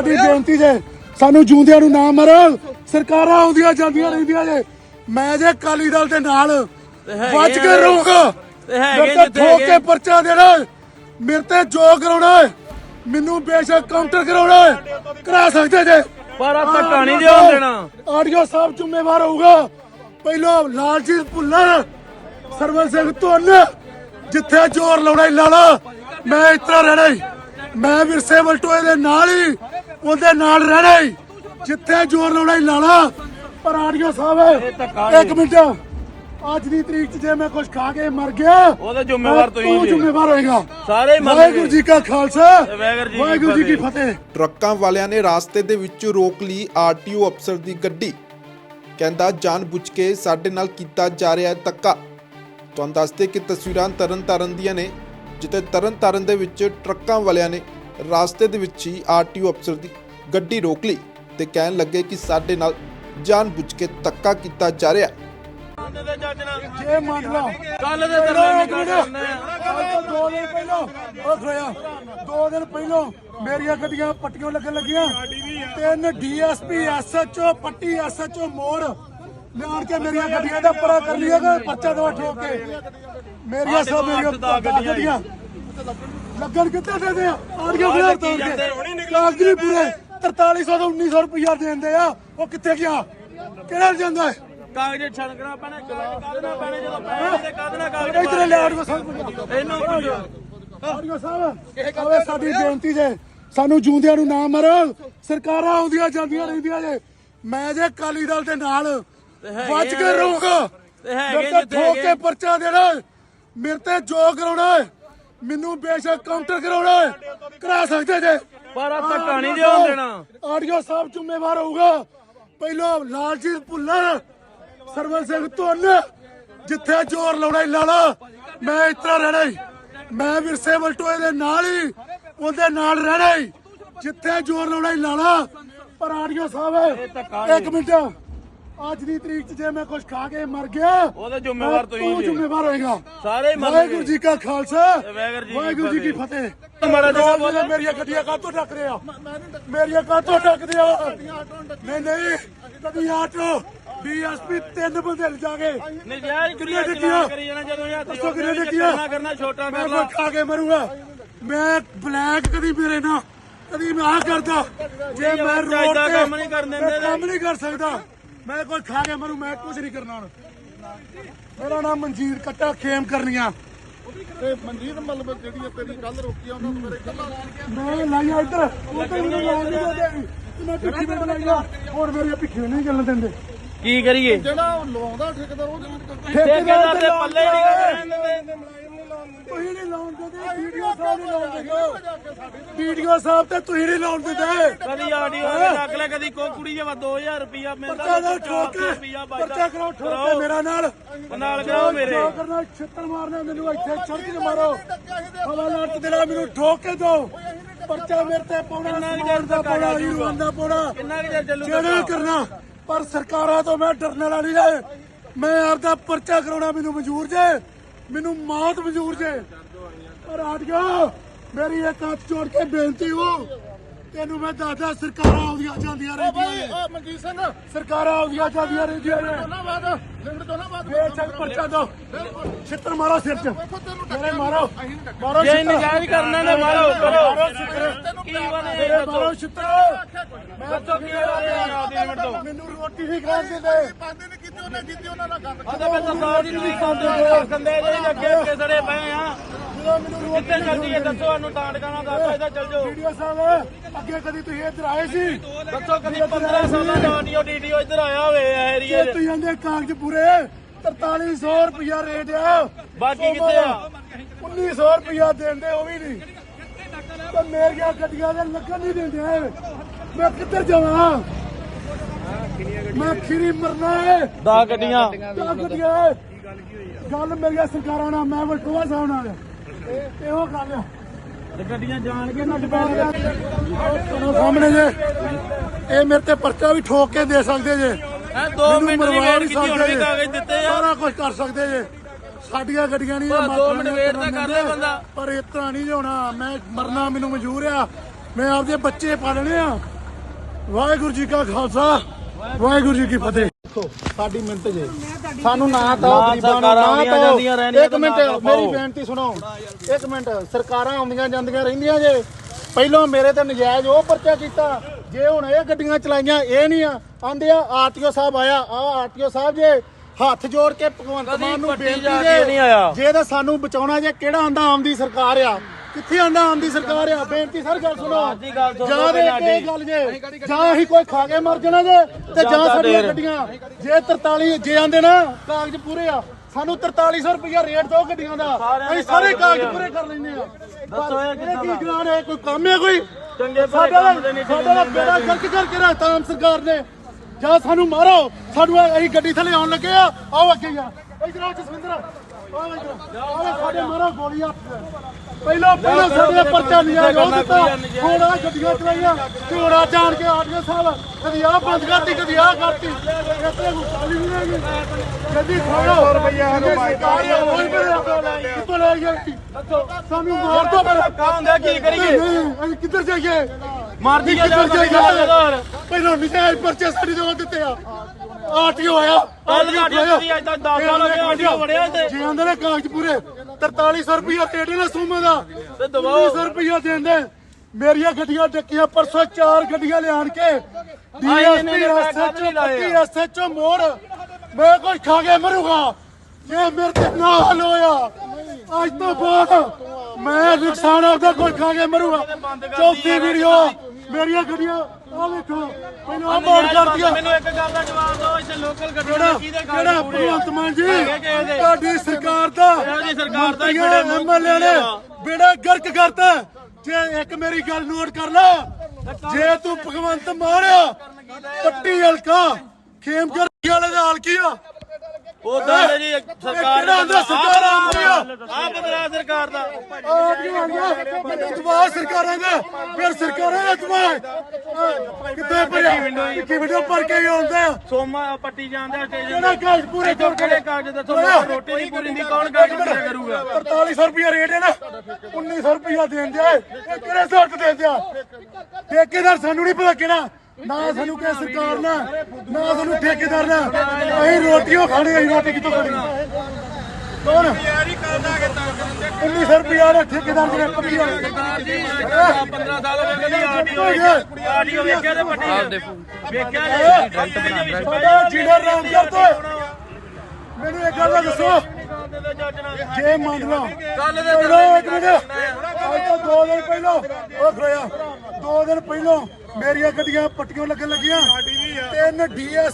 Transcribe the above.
ਸਾਡੀ ਬੇਨਤੀ ਜੇ। ਸਾਨੂੰ ਜੂੰਦਿਆਂ ਨੂੰ ਨਾ ਮਾਰੋ ਸਰਕਾਰਾਂ ਆਉਂਦੀਆਂ ਜਾਂਦੀਆਂ ਰਹਿੰਦੀਆਂ ਜੇ। ਮੈਂ ਜੇ ਅਕਾਲੀ ਦਲ ਦੇ ਨਾਲ ਵੱਜ ਕੇ। ਰਹੂੰਗਾ ਤੇ ਮੇਰੇ ਠੋਕ ਕੇ। ਪਰਚਾ ਦੇਣਾ। ਮੇਰੇ ਤੇ ਜੋ ਕਰਾਉਣਾ। ਮੈਨੂੰ ਬੇਸ਼ੱਕ ਕਾਊਂਟਰ ਕਰਾਉਣਾ। ਕਰਾ ਸਕਦੇ ਜੇ। ਪਰ ਆ ਧੱਕਾ ਨਹੀਂ ਦਿਓ ਦੇਣਾ। ਆਡੀਓ ਸਾਹਿਬ ਜ਼ਿੰਮੇਵਾਰ ਹੋਊਗਾ। ਪਹਿਲਾਂ ਲਾਲਜੀਤ ਭੁੱਲਰ ਸਰਵਨ ਸਿੰਘ ਧੁੰਨ ਜਿੱਥੇ ਜ਼ੋਰ ਲਾਉਣਾ ਹੀ ਲਾ ਲਾ ਮੈਂ ਇਸ ਤਰ੍ਹਾਂ ਰਹਿਣਾ ਹੀ। ਮੈਂ ਵਿਰਸੇ ਵਲਟੋਏ ਦੇ ਨਾਲ ਹੀ ਉਹਦੇ ਨਾਲ ਰਹਿਣਾ ਹੀ। ਜਿੱਥੇ ਜ਼ੋਰ ਲਾਉਣਾ ਹੀ ਲਾ ਲਾ ਪਰ ਆਡੀਓ ਸਾਹਿਬ ਇੱਕ ਮਿੰਟ। ਅੱਜ ਦੀ ਤਰੀਕ 'ਚ ਜੇ ਮੈਂ ਕੁਝ ਖਾ ਕੇ ਮਰ ਗਿਆ ਉਹਦਾ ਜ਼ਿੰਮੇਵਾਰ ਤੁਸੀਂ ਤੂੰ। ਜ਼ਿੰਮੇਵਾਰ ਹੋਏਗਾ। ਸਾਰੇ ਮੰਨਣਗੇ। ਵਾਹਿਗੁਰੂ ਜੀ ਕਾ ਖਾਲਸਾ ਵਾਹਿਗੁਰੂ ਜੀ ਕੀ ਫਤਿਹ। ਟਰੱਕਾਂ ਵਾਲਿਆਂ ਨੇ ਰਾਸਤੇ ਦੇ ਵਿੱਚ ਰੋਕ ਲਈ ਆਰਟੀਓ ਅਫਸਰ ਦੀ ਗੱਡੀ। ਕਹਿੰਦਾ ਜਾਣਬੁੱਝ ਕੇ ਸਾਡੇ ਨਾਲ ਕੀਤਾ ਜਾ ਰਿਹਾ ਧੱਕਾ। ਤੁਹਾਨੂੰ ਦੱਸਦੇ ਕਿ ਤਸਵੀਰਾਂ ਤਰਨਤਾਰਨ ਦੀਆਂ ਨੇ। ਜਿੱਥੇ ਤਰਨਤਾਰਨ ਦੇ ਵਿੱਚ ਟਰੱਕਾਂ ਵਾਲਿਆਂ ਨੇ ਰਾਸਤੇ ਦੇ ਵਿੱਚ ਹੀ ਆਰਟੀਓ ਅਫਸਰ ਦੀ ਗੱਡੀ ਰੋਕ ਲਈ ਤੇ ਕਹਿਣ ਲੱਗੇ ਕਿ ਸਾਡੇ ਨਾਲ ਜਾਣਬੁੱਝ ਕੇ ਧੱਕਾ ਕੀਤਾ ਜਾ ਰਿਹਾ ਹੈ। ਜੇ ਮੰਨ ਲਾ ਕੱਲ ਦੇ ਪਹਿਲਾਂ ਤਰਲੇ ਇੱਕ ਨਿਕਲ ਮਿੰਟ। ਜਾਂਦੇ ਆ। ਅੱਜ ਤੋਂ ਦੋ ਦਿਨ ਪਹਿਲਾਂ ਉਹ ਖੜਿਆ। ਦੋ ਦਿਨ ਪਹਿਲਾਂ ਮੇਰੀਆਂ ਗੱਡੀਆਂ ਪੱਟੀਆਂ ਲੱਗਣ ਲੱਗੀਆਂ। ਤਿੰਨ ਡੀਐਸਪੀ ਐਸਐਚਓ ਪੱਟੀ ਐਸਐਚਓ ਮੋੜ। ਲਿਆਣ ਕੇ ਮੇਰੀਆਂ ਗੱਡੀਆਂ ਦਾ ਪਰਾ ਕਰ ਲਿਆ ਕਿ ਪਰਚਾ ਦਵਾ ਠੋਕ ਕੇ। ਮੇਰੀਆਂ ਸਭ ਮੇਰੀਆਂ ਗੱਡੀਆਂ ਲੱਗਣ ਕਿੱਥੇ ਦੇ ਦੇ ਆੜੀਆਂ ਖੜਾ ਤੋੜ ਕੇ। ਕਾਗਜ਼ ਨਹੀਂ ਪੂਰੇ। 4300 ਤੋਂ 1900 ਰੁਪਇਆ ਦੇਂਦੇ ਆ। ਉਹ ਕਿੱਥੇ ਗਿਆ? ਕਿਹੜਾ ਜਾਂਦਾ ਹੈ? ਕਾਗਜ਼ ਛਣਕਣਾ ਪੈਣਾ ਕਾਗਜ਼ ਪੈਣੇ ਜਦੋਂ ਪੈਣੇ ਤੇ ਕਾਗਜ਼ ਕਾਗਜ਼ ਇਧਰ ਲੈ ਆੜੀਓ ਸਾਹਿਬ ਇਹਨੂੰ ਆਡੀਓ ਸਾਹਿਬ ਆਵੇ ਸਾਡੀ ਬੇਨਤੀ ਜੇ ਸਾਨੂੰ ਜੂੰਦਿਆਂ ਨੂੰ ਨਾ ਮਾਰੋ। ਸਰਕਾਰਾਂ ਆਉਂਦੀਆਂ ਜਾਂਦੀਆਂ ਰਹਿੰਦੀਆਂ ਜੇ। ਮੈਂ ਜੇ ਅਕਾਲੀ ਦਲ ਦੇ ਨਾਲ ਵੱਜ ਕੇ ਆ। ਰਹੂੰਗਾ ਤੇ ਹੈਗੇ ਜਿੱਥੇ ਠੋਕ ਕੇ। ਪਰਚਾ ਦੇਣਾ। ਮੇਰੇ ਤੇ ਜੋ ਕਰਾਉਣਾ ਮੈਨੂੰ ਬੇਸ਼ੱਕ ਕਾਊਂਟਰ ਕਰਾਉਣਾ ਕਰਾ ਸਕਦੇ ਜੇ। ਪਰ ਆ ਧੱਕਾ ਨਹੀਂ ਦਿਓ ਦੇਣਾ। ਆਡੀਓ ਸਾਹਿਬ ਜ਼ਿੰਮੇਵਾਰ ਹੋਊਗਾ। ਪਹਿਲਾਂ ਲਾਲਜੀਤ ਭੁੱਲਰ ਸਰਵਨ ਸਿੰਘ ਧੁੰਨ ਜਿੱਥੇ ਜ਼ੋਰ ਲਾਉਣਾ ਹੀ ਲਾ ਲਾ ਮੈਂ ਇਸ ਤਰ੍ਹਾਂ ਰਹਿਣਾ ਹੀ। ਮੈਂ ਵਿਰਸੇ ਵਲਟੋਏ ਦੇ ਨਾਲ ਹੀ ਉਹਦੇ ਨਾਲ ਰਹਿਣਾ ਹੀ। ਜਿੱਥੇ ਜ਼ੋਰ ਲਾਉਣਾ ਹੀ ਲਾ ਲਾ ਪਰ ਆਡੀਓ ਸਾਹਿਬ ਇੱਕ ਮਿੰਟ। ਅੱਜ ਦੀ ਤਰੀਕ 'ਚ ਜੇ ਮੈਂ ਕੁਝ ਖਾ ਕੇ ਮਰ ਗਿਆ ਉਹਦਾ ਜ਼ਿੰਮੇਵਾਰ ਤੁਸੀਂ ਤੂੰ ਜੀ। ਜ਼ਿੰਮੇਵਾਰ ਹੋਏਗਾ। ਸਾਰੇ ਹੀ ਮੰਨਣਗੇ। ਵਾਹਿਗੁਰੂ ਜੀ ਕਾ ਖਾਲਸਾ। ਤੇ ਵਾਹਿਗੁਰੂ ਜੀ ਕੀ ਵਾਹਿਗੁਰੂ ਜੀ ਕੀ ਫਤਿਹ। ਮਾੜਾ ਜਿਹਾ ਵੇਲੇ ਮੇਰੀਆਂ ਗੱਡੀਆਂ ਕਾਹਤੋਂ ਟੱਕ ਰਹੇ ਆ ਮੇਰੀਆਂ ਕਾਹਤੋਂ ਟੱਕਦੇ ਆ ਨਹੀਂ ਨਹੀਂ। ਕਦੀ ਆਟੋ ਡੀਐਸਪੀ ਤਿੰਨ ਬੰਦੇ ਲਿਜਾ ਕੇ ਨਜਾਇਜ਼ ਡਿੱਗੀਆਂ? ਚਲਾ ਕਰੀ ਜਾਣਾ ਜਦੋਂ ਇਹ ਹੱਥ ਦੱਸੋ? ਕਰਨਾ ਕਰਨਾ ਛੋਟਾ ਕਰ ਲਾ ਖਾ ਕੇ ਮਰੂੰਗਾ? ਮੈਂ ਬਲੈਕ ਕਦੀ ਮੇਰੇ ਨਾਲ ਕਦੀ ਮੈਂ ਆ ਕਰਦਾ। ਜੇ ਮੈਂ ਰੋਡ ਦਾ ਤੇ ਕੰਮ ਨਹੀਂ ਕਰਨ ਦਿੰਦੇ ਮੈਂ ਕੰਮ ਨਹੀਂ ਕਰ ਸਕਦਾ। ਮੈਂ ਕੋਈ ਖਾ ਕੇ ਮਰੂ ਮੈਂ ਕੁਝ ਨਹੀਂ ਕਰਨਾ ਹੁਣ। ਮੇਰਾ ਨਾਮ ਮਨਜੀਤ ਕੱਟਾ ਖੇਮ ਕਰਨੀਆਂ। ਤੇ ਮਨਜੀਤ ਮਤਲਬ ਜਿਹੜੀ ਆ ਤੇਰੀ ਕੱਲ ਰੋਕੀ ਆ ਉਹਨਾਂ ਨੂੰ ਮੇਰੇ ਖਿਆਲ ਮੈਂ ਲਾਈਆ ਇੱਧਰ ਉਹ ਤਾਂ ਮੈਨੂੰ ਲਾਉਣ ਨਹੀਂ ਦਿੰਦੇ ਮੈਂ ਪਿੱਛੇ ਤੇ ਬਣਾਈਆ। ਹੁਣ ਮੇਰੇ ਪਿੱਛੇ ਨਹੀਂ ਚੱਲਣ ਦਿੰਦੇ। ਕੀ ਕਰੀਏ? ਜਿਹੜਾ ਉਹ ਲਵਾਉਂਦਾ ਠੇਕੇਦਾਰ ਉਹ ਠੇਕੇਦਾਰ ਦੇ ਪੱਲੇ ਨਹੀਂ ਕਰਦੇ ਤੁਸੀਂ ਨਹੀਂ ਲਾਉਣ ਦਿੰਦੇ ਵੀਡੀਓ ਸਾਹਿਬ ਨਹੀਂ ਲਾਉਣ ਦਿੰਦੇ। ਵੀਡੀਓ ਸਾਹਿਬ ਤੇ ਤੁਸੀਂ ਨਹੀਂ ਲਾਉਣ ਦਿੰਦੇ। ਕਦੀ ਆਡੀਓ ਤੇ ਰੱਖ ਲੈ ਕਦੀ ਕੋ ਕੁੜੀ ਜਵਾ 2000 ਰੁਪਿਆ ਮਿਲਦਾ ਪਰਚਾ ਦਾ ਠੋਕ ਪਰਚਾ ਕਰਾਓ ਠੋਕ ਕੇ ਮੇਰਾ ਨਾਲ। ਨਾਲ ਕਰਾਓ ਮੇਰੇ। ਜੋ ਕਰਨਾ ਛਿੱਤਰ ਮਾਰਨਾ ਮੈਨੂੰ ਇੱਥੇ ਚੜ੍ਹ ਕੇ ਮਾਰੋ। ਹਵਾ ਲਾਟ ਦੇਣਾ ਮੈਨੂੰ ਠੋਕ ਕੇ ਦੋ। ਪਰਚਾ ਮੇਰੇ ਤੇ ਪਾਉਣਾ ਸਮਾਨ ਦਾ ਪਾਉਣਾ ਹੀਰੋਨ ਦਾ ਪਾਉਣਾ। ਕਿੰਨਾ ਕੁ ਚਿਰ ਚੱਲੂ ਜਿਹੜਾ ਕਰਨਾ ਪਰ ਸਰਕਾਰਾਂ ਤੋਂ ਮੈਂ ਡਰਨ ਵਾਲਾ ਨਹੀਂ ਜੇ ਮੈਂ ਆਪਦਾ ਪਰਚਾ ਕਰਾਉਣਾ ਮੈਨੂੰ ਮਨਜ਼ੂਰ ਜੇ। ਮੈਨੂੰ ਮੌਤ ਮਨਜ਼ੂਰ ਜੇ। ਪਰ ਹਟ ਗਿਆ ਮੇਰੀ ਇੱਕ ਹੱਥ ਜੋੜ ਕੇ ਬੇਨਤੀ ਹੋ ਤੈਨੂੰ ਮੈਂ ਦੱਸਦਾ ਸਰਕਾਰਾਂ ਆਉਂਦੀਆਂ ਜਾਂਦੀਆਂ ਰਹਿੰਦੀਆਂ ਨੇ। ਆ ਮਨਜੀਤ ਸਿੰਘ। ਸਰਕਾਰਾਂ ਆਉਂਦੀਆਂ ਜਾਂਦੀਆਂ ਰਹਿੰਦੀਆਂ ਨੇ। ਉਹਨਾਂ ਬਾਅਦ ਲਿਮਟ ਤੋਂ ਨਾ ਬਾਅਦ ਬੇਸ਼ੱਕ ਪਰਚਾ ਦੋ। ਛਿੱਤਰ ਮਾਰੋ ਸਿਰ 'ਚ ਮੇਰੇ ਮਾਰੋ। ਮਾਰੋ। ਜੇ ਛਿੱਤਰ। ਨਜਾਇਜ਼ ਕਰਨਾ ਨੇ ਮਾਰੋ ਕਰੋ ਮਾਰੋ ਛਿੱਤਰ। ਕੀ ਬਣੇ ਮੇਰੇ ਮਾਰੋ ਛਿੱਤਰ। ਮੈਂ ਦੱਸੋ ਕੀ ਦੀ ਮੈਨੂੰ ਰੋਟੀ ਨਹੀਂ ਖਾਣ ਦਿੰਦੇ ਪਾਉਂਦੇ ਨੇ ਕੀਤੀ ਉਹਨੇ ਕੀਤੀ ਉਹਨਾਂ ਦਾ ਗੱਲ ਆਦਾ ਮੈਂ ਸਰਦਾਰ ਜੀ ਨੂੰ ਵੀ ਖਾਂਦੇ ਕੰਦੇ ਜਿਹੜੇ ਅੱਗੇ ਅੱਗੇ ਸੜੇ ਪਏ ਆ। ਜਦੋਂ ਮੈਨੂੰ ਰੋਟੀ ਕਿੱਥੇ ਚੱਲਦੀ ਹੈ? ਦੱਸੋ ਸਾਨੂੰ ਤਾਂ ਟਿਕਾਣਾ ਦੱਸੋ ਇਹਦਾ ਚੱਲ ਜਾਓ। ਵੀਡੀਓ ਸਾਹਿਬ ਅੱਗੇ ਕਦੀ ਤੁਸੀਂ ਇੱਧਰ ਆਏ ਸੀ? ਦੱਸੋ ਕਦੀ 15 ਸਾਲਾਂ ਦਾ ਆਡੀਓ ਡੀਡੀਓ ਇੱਧਰ ਆਇਆ ਹੋਵੇ ਇਹ ਏਰੀਏ ਇਹ ਤੁਸੀਂ ਆਂਦੇ ਕਾਗਜ਼ ਪੂਰੇ 4300 ਰੁਪਇਆ ਰੇਟ ਆ ਬਾਕੀ ਕਿੱਥੇ ਆ? 1900 ਰੁਪਇਆ ਦਿੰਦੇ ਉਹ ਵੀ ਨਹੀਂ। ਤੇ ਮੇਰੀਆਂ ਗੱਡੀਆਂ ਦੇ ਲੱਗਣ ਨਹੀਂ ਦਿੰਦੇ। ਮੈਂ ਕਿੱਧਰ ਜਾਵਾਂ? ਮੈਂ ਖੀਰੀ ਮਰਨਾ ਹੈ ਦਾ ਗੱਡੀਆਂ। ਕਿਆ ਗੱਡੀਆਂ ਹੈ? ਗੱਲ ਮੇਰੀਆਂ ਸਰਕਾਰਾਂ ਨਾਲ ਮੈਂ ਵਟੂਆ ਸਾਹਿਬ ਨਾਲ। ਇਹੋ ਗੱਲ ਆ। ਤੇ ਗੱਡੀਆਂ ਜਾਣ ਕੇ ਨਾ ਤੁਹਾਨੂੰ ਸਾਹਮਣੇ ਜੇ। ਇਹ ਮੇਰੇ ਤੇ ਪਰਚਾ ਵੀ ਠੋਕ ਕੇ ਦੇ ਸਕਦੇ ਜੇ। ਐ 2 ਮੈਨੂੰ ਮਿੰਟ ਦੀ ਵੇਟ ਕੀਤੀ ਹੁਣ। ਕਾਗਜ਼ ਦਿੱਤੇ ਆ। ਸਾਰਾ ਕੁਝ ਕਰ ਸਕਦੇ ਜੇ। ਸਾਡੀਆਂ ਗੱਡੀਆਂ ਨਹੀਂ ਬਸ ਦੋ ਮਿੰਟ wait ਤਾਂ ਕਰ ਲੈ ਬੰਦਾ। ਪਰ ਇਸ ਤਰ੍ਹਾਂ ਨਹੀਂ ਹੋਣਾ। ਮੈਂ ਮਰਨਾ ਮੈਨੂੰ ਮਨਜ਼ੂਰ ਆ। ਮੈਂ ਆਪਦੇ ਬੱਚੇ ਪਾਲਣੇ ਆ। ਵਾਹਿਗੁਰੂ ਜੀ ਕਾ ਖਾਲਸਾ। ਵਾਹਿਗੁਰੂ ਜੀ ਕੀ ਫਤਿਹ। ਸਾਡੀ ਮਿੰਟ ਜੇ। ਸਾਨੂੰ ਨਾ ਤਾਂ ਗਰੀਬਾਂ ਨੂੰ ਨਾ ਤਾਂ ਜਾਂਦੀਆਂ ਰਹਿੰਦੀਆਂ ਇੱਕ ਮਿੰਟ ਮੇਰੀ। ਬੇਨਤੀ ਸੁਣੋ। ਇੱਕ ਮਿੰਟ ਸਰਕਾਰਾਂ ਆਉਂਦੀਆਂ ਜਾਂਦੀਆਂ ਰਹਿੰਦੀਆਂ ਜੇ। ਪਹਿਲਾਂ ਮੇਰੇ ਤੇ ਨਜਾਇਜ਼ ਉਹ ਪਰਚਾ ਕੀਤਾ। ਜੇ ਹੁਣ ਇਹ ਗੱਡੀਆਂ ਚਲਾਈਆਂ ਇਹ ਨਹੀਂ ਆ। ਆਂਦੇ ਆ ਆਰਟੀਓ ਸਾਹਿਬ ਆਇਆ। ਆ ਆਰਟੀਓ ਸਾਹਿਬ ਜੇ ਹੱਥ ਜੋੜ ਕੇ ਭਗਵੰਤ ਮਾਨ ਨੂੰ ਬੇਨਤੀ ਜਾ ਕੇ ਨਹੀਂ ਆਇਆ। ਜੇ ਤਾਂ ਸਾਨੂੰ ਬਚਾਉਣਾ ਜੇ ਕਿਹੜਾ ਆਂਦਾ ਆਮਦੀ ਸਰਕਾਰ ਆ। ਕਿੱਥੇ ਆਂਦਾ ਆਮਦੀ ਸਰਕਾਰ ਆ। ਬੇਨਤੀ ਸਰ ਗੱਲ ਸੁਣੋ। ਜਾਂ ਦੇ ਇਹ ਗੱਲ ਜੇ। ਜਾਂ ਅਸੀਂ ਕੋਈ ਖਾ ਕੇ ਮਰ ਜਾਣਾ ਜੇ ਤੇ ਜਾਂ ਸਾਡੀਆਂ। ਗੱਡੀਆਂ। ਜੇ 43 ਜੇ ਆਂਦੇ ਨਾ ਕਾਗਜ਼ ਪੂਰੇ ਆ। ਸਾਨੂੰ 4300 ਰੁਪਇਆ ਰੇਟ ਦੋ ਗੱਡੀਆਂ ਦਾ। ਅਸੀਂ ਸਾਰੇ ਕਾਗਜ਼ ਪੂਰੇ ਕਰ ਲੈਂਦੇ ਆ। ਦੱਸੋ ਇਹ ਕੀ ਦਾ? ਗਰਾਨ ਹੈ? ਕੋਈ ਕੰਮ ਹੈ ਕੋਈ? ਚੰਗੇ ਭਲੇ ਸਾਡਾ ਕੰਮ ਦੇ ਨਹੀਂ ਸਾਡਾ ਦਾ ਬੇੜਾ ਗਰਕ ਕਰਕੇ ਰੱਖਤਾ ਆਮ ਸਰਕਾਰ ਨੇ। ਜਾਂ ਸਾਨੂੰ ਮਾਰੋ। ਸਾਨੂੰ ਇਹ- ਅਸੀਂ ਗੱਡੀ ਥੱਲੇ ਆਉਣ ਲੱਗੇ ਆ। ਆਓ ਅੱਗੇ ਯਾਰ ਇਧਰ ਆਓ ਜਸਵਿੰਦਰ। ਸਾਡੇ ਮਾਰੋ ਗੋਲੀਆਂ ਪਹਿਲਾਂ ਪਹਿਲਾਂ ਸਾਡੇ ਪਰਚਾ ਨਹੀਂ ਆਇਆ ਉਹ ਦਿੱਤਾ। ਆ ਗੱਡੀਆਂ ਚਲਾਈਆਂ। ਝੋੜਾ ਜਾਣ ਕੇ ਆਡੀਓ ਸਾਹਿਬ ਕਦੀ ਆ ਬੰਦ ਕਰਤੀ ਕਦੀ ਆ ਕਰਤੀ। ਇੱਥੇ ਕਾਲੀ ਨਹੀਂ ਹੈਗੀ। ਗੱਡੀ ਖੋਲੋ ਰੁਪਈਆ ਨੂੰ ਸਰਕਾਰ ਆ ਉਹ ਹੀ ਬੜੇ ਕਿੱਥੋਂ ਲੈ ਗਏ ਸਾਨੂੰ ਮਾਰ ਦੋ ਪਰ ਹੁੰਦਾ ਕੀ ਕਰੀਏ? ਅਸੀਂ ਕਿੱਧਰ ਜਾਈਏ? ਮਾਰਦੀ ਜਾ ਜਾ ਪਹਿਲਾਂ ਨਜਾਇਜ਼ ਪਰਚੇ ਸਾਡੀ ਜਗ੍ਹਾ ਦਿੱਤੇ ਆ। ਆਰਟੀਓ ਆਇਆ ਆਟੀਓ ਦੀ ਅੱਜ ਤੱਕ ਦਸ ਸਾਲ ਹੋ ਗਏ ਆਟੀਓ ਵੜਿਆ ਤੇ। ਜੀ ਆਂਦੇ ਨੇ ਕਾਗਜ਼ ਪੂਰੇ 4300 ਰੁਪਇਆ ਰੇਟ ਨੇ ਸੂਮੇ ਦਾ। ਤੇ ਦਬਾਓ। 1900 ਰੁਪਇਆ ਦੇਂਦੇ। ਮੇਰੀਆਂ ਗੱਡੀਆਂ ਡੱਕੀਆਂ ਪਰਸੋਂ ਚਾਰ ਗੱਡੀਆਂ ਲਿਆਣ ਕੇ। DSP SHO Patti SHO Maur. ਮੈਂ ਕੋਈ ਖਾ ਕੇ ਮਰੂਗਾ। ਜੇ ਮੇਰੇ ਤੇ ਨਾ ਹੱਲ ਹੋਇਆ ਅੱਜ ਤੋਂ ਬਾਅਦ ਮੈਂ ਨੁਕਸਾਨ ਆਪਦਾ ਕੋਈ ਖਾ ਕੇ ਮਰੂਗਾ। ਚੌਥੀ ਵੀਡੀਓ ਮੇਰੀਆਂ ਗੱਡੀਆਂ ਆ ਵੇਖੋ ਮੈਨੂੰ ਆ ਮੋੜ ਕਰਦੀਆਂ ਮੈਨੂੰ ਇੱਕ ਗੱਲ ਦਾ ਜਵਾਬ ਦਿਓ ਇੱਥੇ ਲੋਕਲ ਗੱਡੀਆਂ ਕਿਹੜਾ ਕਿਹਦੇ ਕਿਹੜਾ ਪੂਰੇ ਆ? ਭਗਵੰਤ ਮਾਨ ਜੀ? ਤੁਹਾਡੀ ਸਰਕਾਰ ਦਾ ਜਿਹੀ ਸਰਕਾਰ ਦਾ ਹੀ ਬੇੜਾ ਐਮਐਲਏ ਨੇ ਬੇੜਾ ਗਰਕ ਕਰਤਾ। ਜੇ ਇੱਕ ਮੇਰੀ ਗੱਲ ਨੋਟ ਕਰ ਲੈ। ਜੇ ਤੂੰ ਭਗਵੰਤ ਮਾਨ ਪੱਟੀ ਹਲਕਾ ਖੇਮਗਰ ਵਾਲੇ ਦਾ ਹਲ ਕੀ ਆ? ਉਦਾਂ ਦੇ ਜੀ ਸਰਕਾਰ ਕਿਹੜਾ ਆਂਦਾ ਸਰਕਾਰ ਆ? ਆ ਬਦਲਾ ਸਰਕਾਰ ਦਾ। ਆਡੀਆਂ ਆਡੀਆਂ ਦਵਾ ਸਰਕਾਰਾਂ ਦਾ। ਫਿਰ ਸਰਕਾਰਾਂ ਦਾ ਦਵਾ ਕਿੱਥੇ ਭਰਿਆ? ਕਿ ਵੀਡੀਓ ਕੇ ਆਉਂਦੇ। ਆ ਸੋਮਾ ਪੱਟੀ ਜਾਂਦਾ ਪੂਰੇ ਕਰ ਕਿਹੜੇ ਕਾਗਜ਼ ਦੱਸੋ ਮੈਨੂੰ ਰੋਟੀ ਨਹੀਂ ਪੂਰੀ ਦੀ ਕੌਣ ਕਾਗਜ਼ ਪੂਰੇ ਕਰੂਗਾ? 4300 ਰੁਪਇਆ ਰੇਟ ਹੈ ਨਾ। 1900 ਰੁਪਇਆ ਦੇਣ ਦਿਆ ਇਹ ਕਿਹੜੇ ਸੌਟ ਦੇ ਦਿਆ? ਠੇਕੇਦਾਰ ਸਾਨੂੰ ਨਹੀਂ ਪਤਾ ਕਿਹੜਾ। ਨਾ ਸਾਨੂੰ ਕਿ ਸਰਕਾਰ ਨਾ ਨਾ ਸਾਨੂੰ ਠੇਕੇਦਾਰ ਨਾ ਅਸੀਂ ਰੋਟੀਆਂ ਖਾਣੀ ਅਸੀਂ ਰੋਟੀ ਕਿੱਥੋਂ ਖਾਣੀ? ਕੌਣ? ਯਾਰੀ ਕਰਦਾ ਕਿ 1900 ਰੁਪਇਆ ਦਾ ਠੇਕੇਦਾਰ ਨੇ ਪੱਕੀ ਆ 15 ਸਾਲ ਹੋ ਗਏ ਕਦੀ ਆਡੀਓ ਵੇਖਿਆ ਆਡੀਓ ਵੇਖਿਆ ਤੇ ਪੱਟੀ। ਵੇਖਿਆ ਜੀ ਸਾਡਾ ਜੀਡਰ ਰਾਮ ਕਰਦਾ ਮੈਨੂੰ ਇੱਕ ਗੱਲ ਦੱਸੋ। ਜੇ ਮੰਨ ਲਓ ਕੱਲ ਦੇ ਇੱਕ ਮਿੰਟ। ਅੱਜ ਤੋਂ ਦੋ ਦਿਨ ਪਹਿਲਾਂ ਉਹ ਖੜਿਆ। ਦੋ ਦਿਨ ਪਹਿਲਾਂ ਮੇਰੀਆਂ ਗੱਡੀਆਂ ਪੱਟੀਆਂ ਲੱਗਣ ਲੱਗੀਆਂ। ਤਿੰਨ ਡੀਐਸ